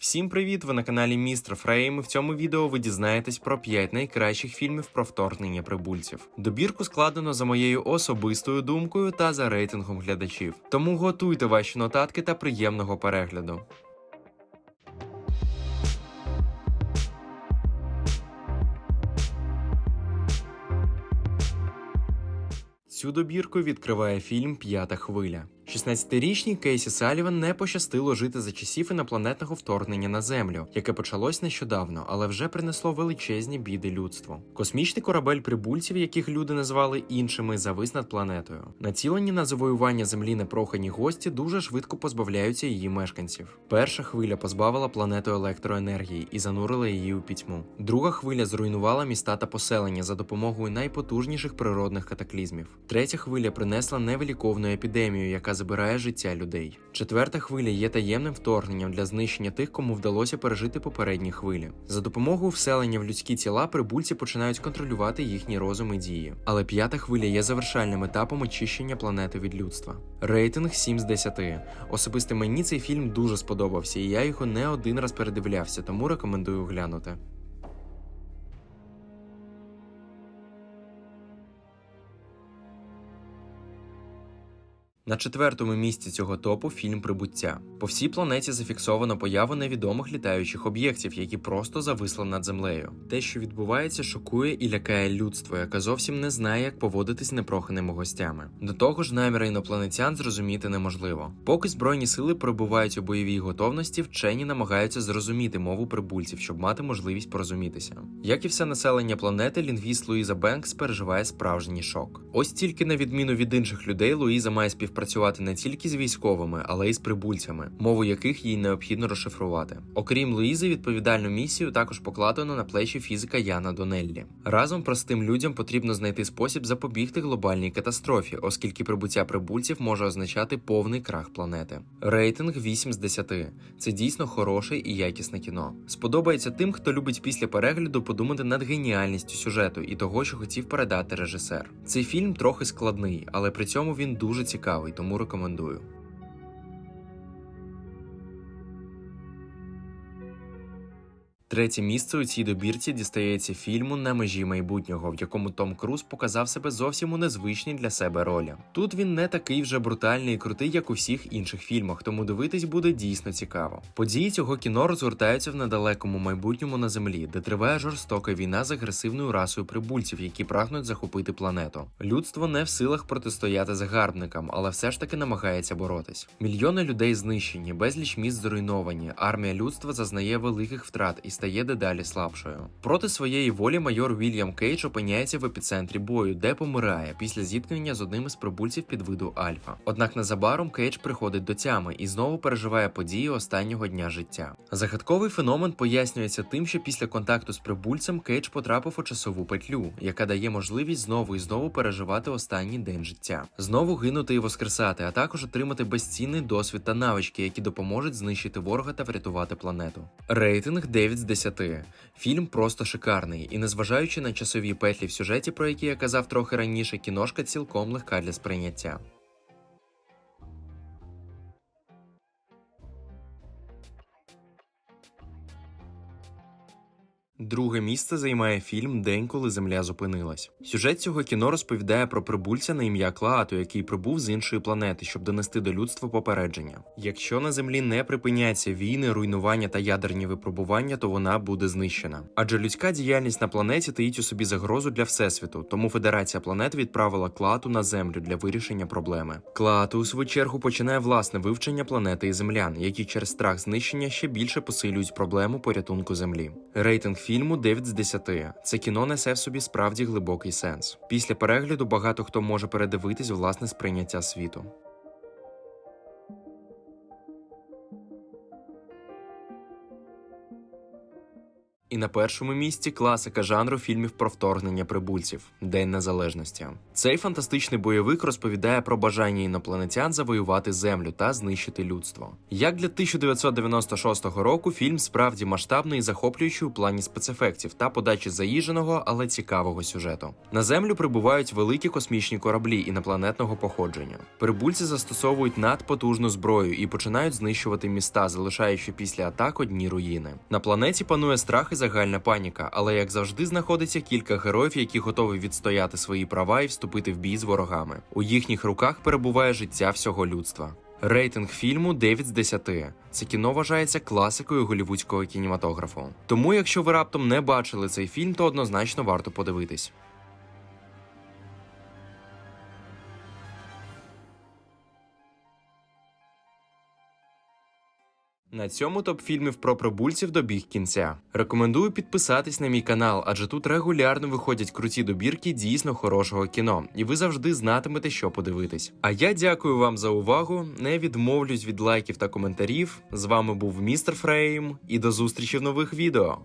Всім привіт! Ви на каналі Містер Фрейм. В цьому відео ви дізнаєтесь про 5 найкращих фільмів про вторгнення прибульців. Добірку складено за моєю особистою думкою та за рейтингом глядачів. Тому готуйте ваші нотатки та приємного перегляду. Цю добірку відкриває фільм П'ята хвиля. 16-річній Кейсі Саліван не пощастило жити за часів інопланетного вторгнення на Землю, яке почалось нещодавно, але вже принесло величезні біди людству. Космічний корабель прибульців, яких люди назвали іншими, завис над планетою. Націлені на завоювання землі непрохані гості дуже швидко позбавляються її мешканців. Перша хвиля позбавила планету електроенергії і занурила її у пітьму. Друга хвиля зруйнувала міста та поселення за допомогою найпотужніших природних катаклізмів. Третя хвиля принесла невиліковну епідемію, яка забирає життя людей. Четверта хвиля є таємним вторгненням для знищення тих, кому вдалося пережити попередні хвилі. За допомогою вселення в людські тіла прибульці починають контролювати їхні розум і дії. Але п'ята хвиля є завершальним етапом очищення планети від людства. Рейтинг 7 з 10. Особисто мені цей фільм дуже сподобався, і я його не один раз передивлявся, тому рекомендую глянути. На четвертому місці цього топу фільм Прибуття. По всій планеті зафіксовано появу невідомих літаючих об'єктів, які просто зависли над землею. Те, що відбувається, шокує і лякає людство, яке зовсім не знає, як поводитись з непроханими гостями. До того ж, наміри інопланетян зрозуміти неможливо. Поки збройні сили перебувають у бойовій готовності, вчені намагаються зрозуміти мову прибульців, щоб мати можливість порозумітися. Як і все населення планети, лінгвіст Луїза Бенкс переживає справжній шок. Ось тільки на відміну від інших людей, Луїза має співпрацювати не тільки з військовими, але й з прибульцями, мову яких їй необхідно розшифрувати. Окрім Луїзи, відповідальну місію також покладено на плечі фізика Яна Донеллі. Разом простим людям потрібно знайти спосіб запобігти глобальній катастрофі, оскільки прибуття прибульців може означати повний крах планети. Рейтинг 8 з 10. Це дійсно хороше і якісне кіно. Сподобається тим, хто любить після перегляду подумати над геніальністю сюжету і того, що хотів передати режисер. Цей фільм трохи складний, але при цьому він дуже цікавий, тому рекомендую. Третє місце у цій добірці дістається фільму на межі майбутнього, в якому Том Круз показав себе зовсім у незвичній для себе ролі. Тут він не такий вже брутальний і крутий, як у всіх інших фільмах, тому дивитись буде дійсно цікаво. Події цього кіно розгортаються в недалекому майбутньому на землі, де триває жорстока війна з агресивною расою прибульців, які прагнуть захопити планету. Людство не в силах протистояти загарбникам, але все ж таки намагається боротись. Мільйони людей знищені, безліч міст зруйновані. Армія людства зазнає великих втрат і стає дедалі слабшою. Проти своєї волі майор Вільям Кейдж опиняється в епіцентрі бою, де помирає після зіткнення з одним із прибульців під виду Альфа. Однак незабаром Кейдж приходить до тями і знову переживає події останнього дня життя. Загадковий феномен пояснюється тим, що після контакту з прибульцем Кейдж потрапив у часову петлю, яка дає можливість знову і знову переживати останній день життя, знову гинути і воскресати, а також отримати безцінний досвід та навички, які допоможуть знищити ворога та врятувати планету. Рейтинг 9 з 10. Фільм просто шикарний, і незважаючи на часові петлі в сюжеті, про які я казав трохи раніше, кіношка цілком легка для сприйняття. Друге місце займає фільм День, коли земля зупинилась. Сюжет цього кіно розповідає про прибульця на ім'я Клаату, який прибув з іншої планети, щоб донести до людства попередження. Якщо на землі не припиняться війни, руйнування та ядерні випробування, то вона буде знищена. Адже людська діяльність на планеті таїть у собі загрозу для всесвіту, тому Федерація планет відправила Клаату на землю для вирішення проблеми. Клаату, у свою чергу, починає власне вивчення планети і землян, які через страх знищення ще більше посилюють проблему порятунку землі. Рейтинг фільму 9 з 10. Це кіно несе в собі справді глибокий сенс. Після перегляду багато хто може передивитись власне сприйняття світу. І на першому місці класика жанру фільмів про вторгнення прибульців День Незалежності. Цей фантастичний бойовик розповідає про бажання інопланетян завоювати землю та знищити людство. Як для 1996 року фільм справді масштабний і захоплюючий у плані спецефектів та подачі заїженого, але цікавого сюжету. На землю прибувають великі космічні кораблі інопланетного походження. Прибульці застосовують надпотужну зброю і починають знищувати міста, залишаючи після атак одні руїни. На планеті панує страх і загальна паніка, але як завжди знаходиться кілька героїв, які готові відстояти свої права і вступити в бій з ворогами. У їхніх руках перебуває життя всього людства. Рейтинг фільму 9 з 10. Це кіно вважається класикою голівудського кінематографу. Тому, якщо ви раптом не бачили цей фільм, то однозначно варто подивитись. На цьому топ фільмів про прибульців добіг кінця. Рекомендую підписатись на мій канал, адже тут регулярно виходять круті добірки дійсно хорошого кіно, і ви завжди знатимете, що подивитись. А я дякую вам за увагу. Не відмовлюсь від лайків та коментарів. З вами був містер Фрейм, і до зустрічі в нових відео.